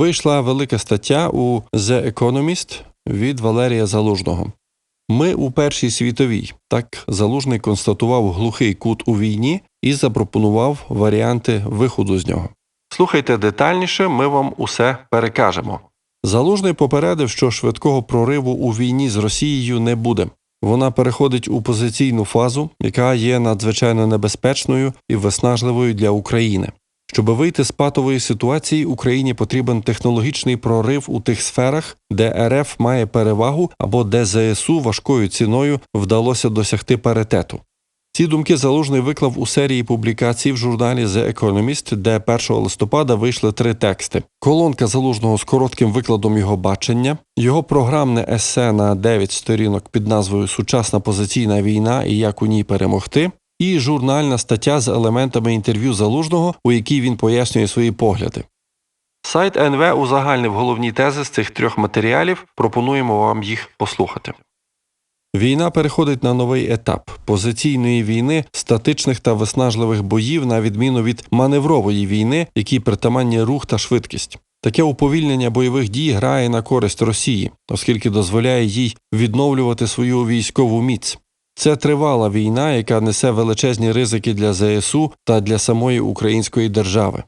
вийшла велика стаття у The Economist від Валерія Залужного. Ми у Першій світовій. Так Залужний констатував глухий кут у війні і запропонував варіанти виходу з нього. Слухайте детальніше, ми вам усе перекажемо. Залужний попередив, що швидкого прориву у війні з Росією не буде. Вона переходить у позиційну фазу, яка є надзвичайно небезпечною і виснажливою для України. Щоб вийти з патової ситуації, Україні потрібен технологічний прорив у тих сферах, де РФ має перевагу або де ЗСУ важкою ціною вдалося досягти паритету. Ці думки залужний виклав у серії публікацій в журналі The Economist, де 1 листопада вийшли три тексти: колонка залужного з коротким викладом його бачення, його програмне есе на 9 сторінок під назвою Сучасна позиційна війна і як у ній перемогти, і журнальна стаття з елементами інтерв'ю залужного, у якій він пояснює свої погляди. Сайт НВ узагальнив головні тези з цих трьох матеріалів. Пропонуємо вам їх послухати. Війна переходить на новий етап позиційної війни, статичних та виснажливих боїв, на відміну від маневрової війни, якій притаманні рух та швидкість. Таке уповільнення бойових дій грає на користь Росії, оскільки дозволяє їй відновлювати свою військову міць. Це тривала війна, яка несе величезні ризики для ЗСУ та для самої української держави.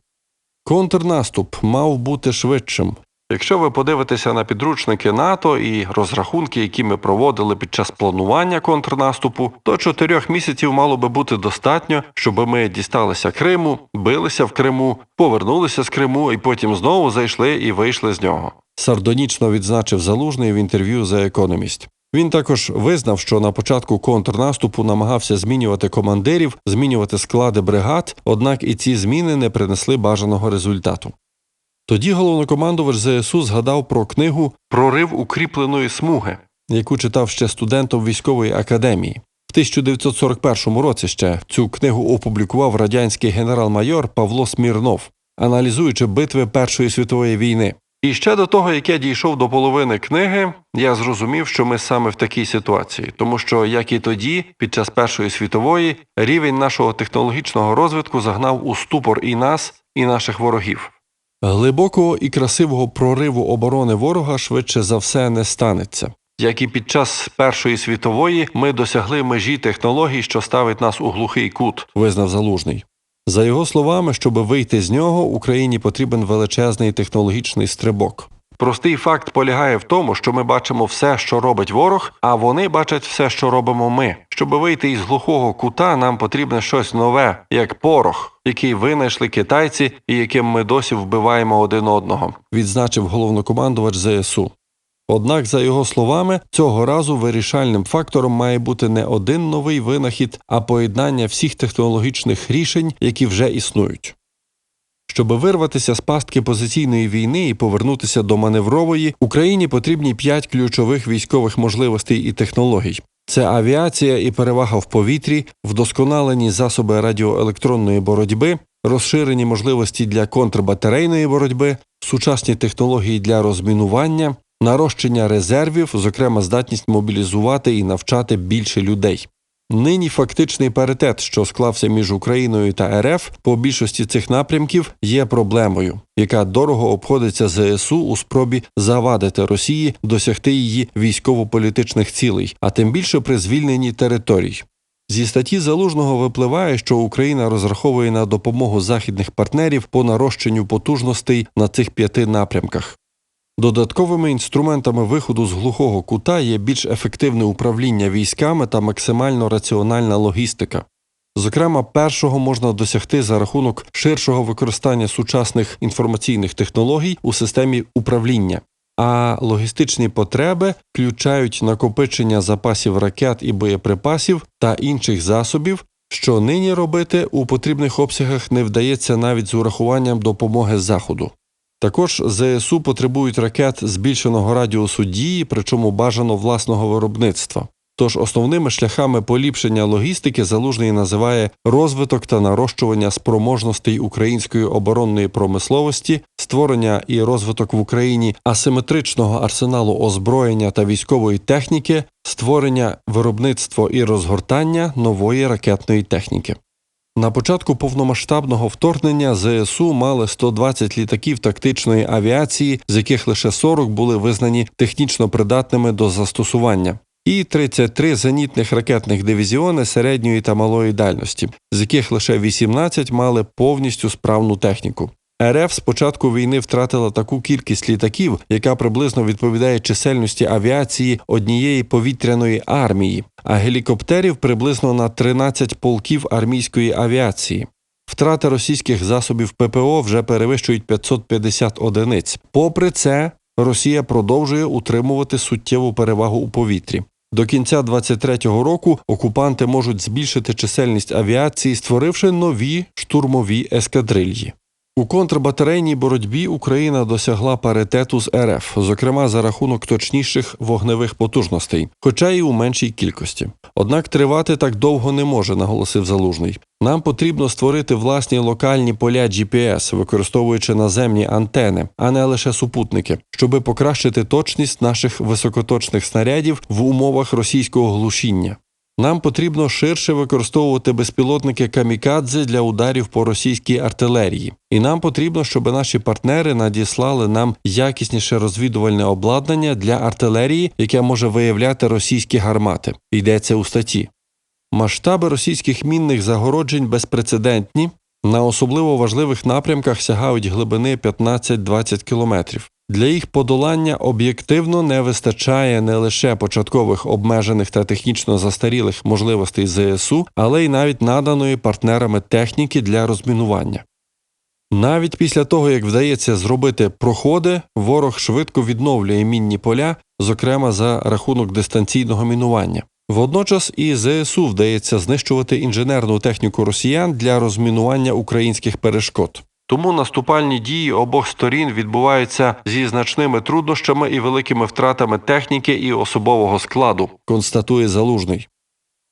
Контрнаступ мав бути швидшим. Якщо ви подивитеся на підручники НАТО і розрахунки, які ми проводили під час планування контрнаступу, то чотирьох місяців мало би бути достатньо, щоб ми дісталися Криму, билися в Криму, повернулися з Криму і потім знову зайшли і вийшли з нього. Сардонічно відзначив залужний в інтерв'ю за Economist. Він також визнав, що на початку контрнаступу намагався змінювати командирів, змінювати склади бригад, однак і ці зміни не принесли бажаного результату. Тоді головнокомандувач ЗСУ згадав про книгу Прорив укріпленої смуги, яку читав ще студентом військової академії. В 1941 році ще цю книгу опублікував радянський генерал-майор Павло Смірнов, аналізуючи битви Першої світової війни. І ще до того, як я дійшов до половини книги, я зрозумів, що ми саме в такій ситуації, тому що, як і тоді, під час Першої світової, рівень нашого технологічного розвитку загнав у ступор і нас, і наших ворогів. Глибокого і красивого прориву оборони ворога швидше за все не станеться. Як і під час Першої світової, ми досягли межі технологій, що ставить нас у глухий кут, визнав залужний. За його словами, щоб вийти з нього, Україні потрібен величезний технологічний стрибок. Простий факт полягає в тому, що ми бачимо все, що робить ворог, а вони бачать все, що робимо ми. Щоб вийти із глухого кута, нам потрібне щось нове, як порох, який винайшли китайці і яким ми досі вбиваємо один одного, відзначив головнокомандувач ЗСУ. Однак, за його словами, цього разу вирішальним фактором має бути не один новий винахід, а поєднання всіх технологічних рішень, які вже існують. Щоб вирватися з пастки позиційної війни і повернутися до маневрової, Україні потрібні п'ять ключових військових можливостей і технологій. Це авіація і перевага в повітрі, вдосконалені засоби радіоелектронної боротьби, розширені можливості для контрбатарейної боротьби, сучасні технології для розмінування, нарощення резервів, зокрема здатність мобілізувати і навчати більше людей. Нині фактичний паритет, що склався між Україною та РФ по більшості цих напрямків, є проблемою, яка дорого обходиться ЗСУ у спробі завадити Росії досягти її військово-політичних цілей, а тим більше при звільненні територій. Зі статті залужного випливає, що Україна розраховує на допомогу західних партнерів по нарощенню потужностей на цих п'яти напрямках. Додатковими інструментами виходу з глухого кута є більш ефективне управління військами та максимально раціональна логістика. Зокрема, першого можна досягти за рахунок ширшого використання сучасних інформаційних технологій у системі управління, а логістичні потреби включають накопичення запасів ракет і боєприпасів та інших засобів, що нині робити у потрібних обсягах не вдається навіть з урахуванням допомоги Заходу. Також ЗСУ потребують ракет збільшеного радіусу дії, причому бажано власного виробництва. Тож основними шляхами поліпшення логістики залужний називає розвиток та нарощування спроможностей української оборонної промисловості, створення і розвиток в Україні асиметричного арсеналу озброєння та військової техніки, створення виробництво і розгортання нової ракетної техніки. На початку повномасштабного вторгнення ЗСУ мали 120 літаків тактичної авіації, з яких лише 40 були визнані технічно придатними до застосування, і 33 зенітних ракетних дивізіони середньої та малої дальності, з яких лише 18 мали повністю справну техніку. РФ з початку війни втратила таку кількість літаків, яка приблизно відповідає чисельності авіації однієї повітряної армії, а гелікоптерів приблизно на 13 полків армійської авіації. Втрати російських засобів ППО вже перевищують 550 одиниць. Попри це, Росія продовжує утримувати суттєву перевагу у повітрі. До кінця 23-го року окупанти можуть збільшити чисельність авіації, створивши нові штурмові ескадрильї. У контрбатарейній боротьбі Україна досягла паритету з РФ, зокрема за рахунок точніших вогневих потужностей, хоча й у меншій кількості. Однак тривати так довго не може, наголосив Залужний. Нам потрібно створити власні локальні поля GPS, використовуючи наземні антени, а не лише супутники, щоби покращити точність наших високоточних снарядів в умовах російського глушіння. Нам потрібно ширше використовувати безпілотники камікадзе для ударів по російській артилерії, і нам потрібно, щоб наші партнери надіслали нам якісніше розвідувальне обладнання для артилерії, яке може виявляти російські гармати. Йдеться у статті. Масштаби російських мінних загороджень безпрецедентні. На особливо важливих напрямках сягають глибини 15-20 кілометрів. Для їх подолання об'єктивно не вистачає не лише початкових обмежених та технічно застарілих можливостей ЗСУ, але й навіть наданої партнерами техніки для розмінування. Навіть після того, як вдається зробити проходи, ворог швидко відновлює мінні поля, зокрема за рахунок дистанційного мінування. Водночас і ЗСУ вдається знищувати інженерну техніку росіян для розмінування українських перешкод. Тому наступальні дії обох сторін відбуваються зі значними труднощами і великими втратами техніки і особового складу, констатує залужний.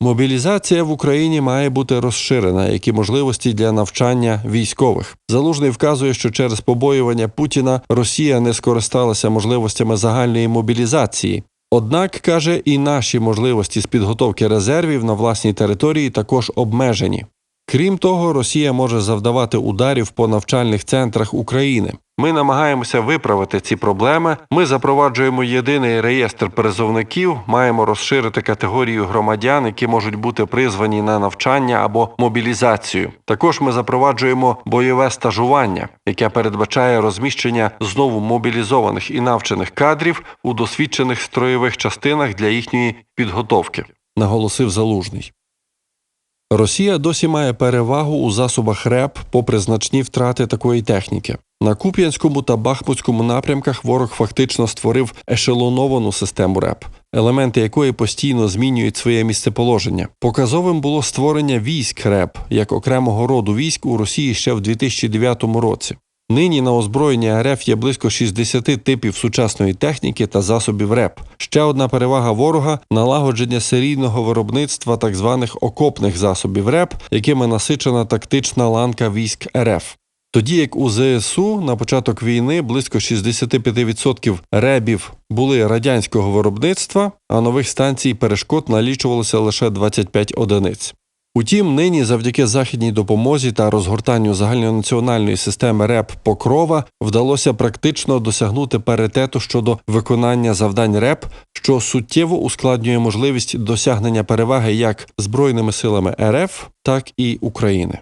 Мобілізація в Україні має бути розширена, як і можливості для навчання військових. Залужний вказує, що через побоювання Путіна Росія не скористалася можливостями загальної мобілізації. Однак каже, і наші можливості з підготовки резервів на власній території також обмежені. Крім того, Росія може завдавати ударів по навчальних центрах України. Ми намагаємося виправити ці проблеми. Ми запроваджуємо єдиний реєстр призовників, маємо розширити категорію громадян, які можуть бути призвані на навчання або мобілізацію. Також ми запроваджуємо бойове стажування, яке передбачає розміщення знову мобілізованих і навчених кадрів у досвідчених строєвих частинах для їхньої підготовки, наголосив залужний. Росія досі має перевагу у засобах РЕП попри значні втрати такої техніки. На Куп'янському та Бахмутському напрямках ворог фактично створив ешелоновану систему РЕП, елементи якої постійно змінюють своє місцеположення. Показовим було створення військ РЕП як окремого роду військ у Росії ще в 2009 році. Нині на озброєнні РФ є близько 60 типів сучасної техніки та засобів РЕП. Ще одна перевага ворога налагодження серійного виробництва так званих окопних засобів РЕП, якими насичена тактична ланка військ РФ. Тоді як у ЗСУ на початок війни близько 65% ребів були радянського виробництва, а нових станцій перешкод налічувалося лише 25 одиниць. Утім, нині, завдяки західній допомозі та розгортанню загальнонаціональної системи РЕП Покрова вдалося практично досягнути паритету щодо виконання завдань РЕП, що суттєво ускладнює можливість досягнення переваги як збройними силами РФ, так і України.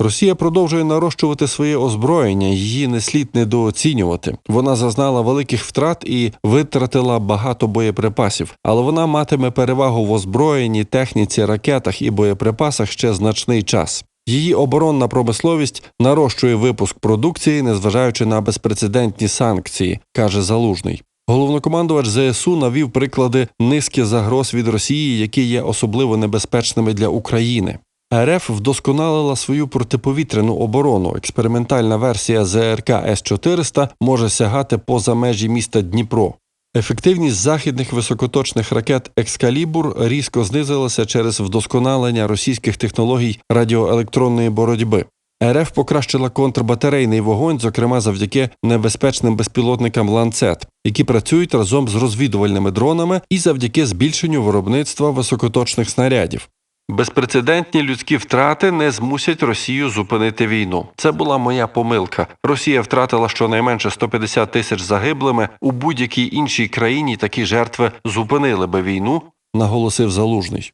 Росія продовжує нарощувати своє озброєння, її не слід недооцінювати. Вона зазнала великих втрат і витратила багато боєприпасів, але вона матиме перевагу в озброєнні, техніці, ракетах і боєприпасах ще значний час. Її оборонна промисловість нарощує випуск продукції, незважаючи на безпрецедентні санкції, каже Залужний. Головнокомандувач ЗСУ навів приклади низки загроз від Росії, які є особливо небезпечними для України. РФ вдосконалила свою протиповітряну оборону. Експериментальна версія ЗРК С-400 може сягати поза межі міста Дніпро. Ефективність західних високоточних ракет Екскалібур різко знизилася через вдосконалення російських технологій радіоелектронної боротьби. РФ покращила контрбатарейний вогонь, зокрема завдяки небезпечним безпілотникам ланцет, які працюють разом з розвідувальними дронами і завдяки збільшенню виробництва високоточних снарядів. Безпрецедентні людські втрати не змусять Росію зупинити війну. Це була моя помилка. Росія втратила щонайменше 150 тисяч загиблими. У будь-якій іншій країні такі жертви зупинили би війну, наголосив залужний.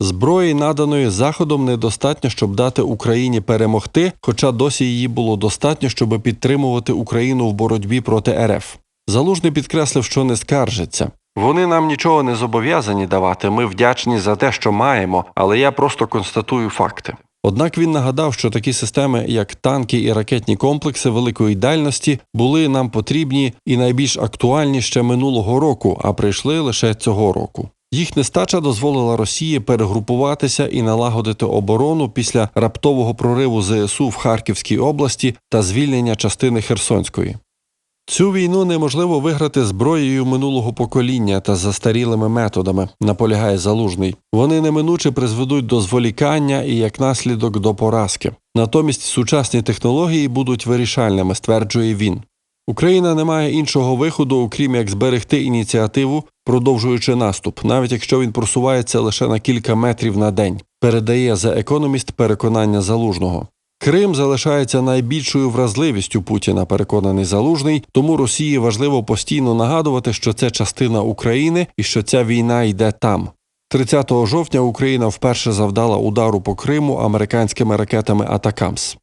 Зброї, наданої Заходом, недостатньо, щоб дати Україні перемогти, хоча досі її було достатньо, щоб підтримувати Україну в боротьбі проти РФ. Залужний підкреслив, що не скаржиться. Вони нам нічого не зобов'язані давати. Ми вдячні за те, що маємо, але я просто констатую факти. Однак він нагадав, що такі системи, як танки і ракетні комплекси великої дальності, були нам потрібні і найбільш актуальні ще минулого року, а прийшли лише цього року. Їх нестача дозволила Росії перегрупуватися і налагодити оборону після раптового прориву ЗСУ в Харківській області та звільнення частини Херсонської. Цю війну неможливо виграти зброєю минулого покоління та застарілими методами, наполягає залужний. Вони неминуче призведуть до зволікання і як наслідок до поразки. Натомість сучасні технології будуть вирішальними, стверджує він. Україна не має іншого виходу, окрім як зберегти ініціативу, продовжуючи наступ, навіть якщо він просувається лише на кілька метрів на день, передає за економіст переконання залужного. Крим залишається найбільшою вразливістю Путіна, переконаний залужний, тому Росії важливо постійно нагадувати, що це частина України і що ця війна йде там. 30 жовтня Україна вперше завдала удару по Криму американськими ракетами Атакамс.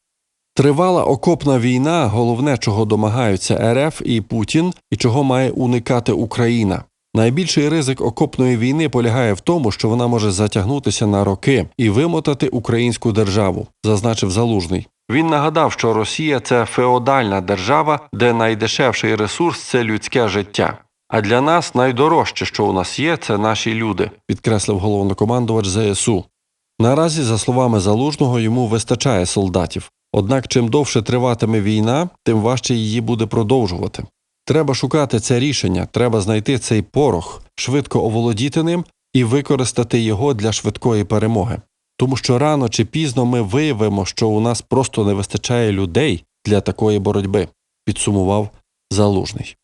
Тривала окопна війна, головне, чого домагаються РФ і Путін, і чого має уникати Україна. Найбільший ризик окопної війни полягає в тому, що вона може затягнутися на роки і вимотати українську державу, зазначив залужний. Він нагадав, що Росія це феодальна держава, де найдешевший ресурс це людське життя. А для нас найдорожче, що у нас є, це наші люди, підкреслив головнокомандувач ЗСУ. Наразі, за словами залужного, йому вистачає солдатів. Однак, чим довше триватиме війна, тим важче її буде продовжувати. Треба шукати це рішення, треба знайти цей порох, швидко оволодіти ним і використати його для швидкої перемоги. Тому що рано чи пізно ми виявимо, що у нас просто не вистачає людей для такої боротьби, підсумував залужний.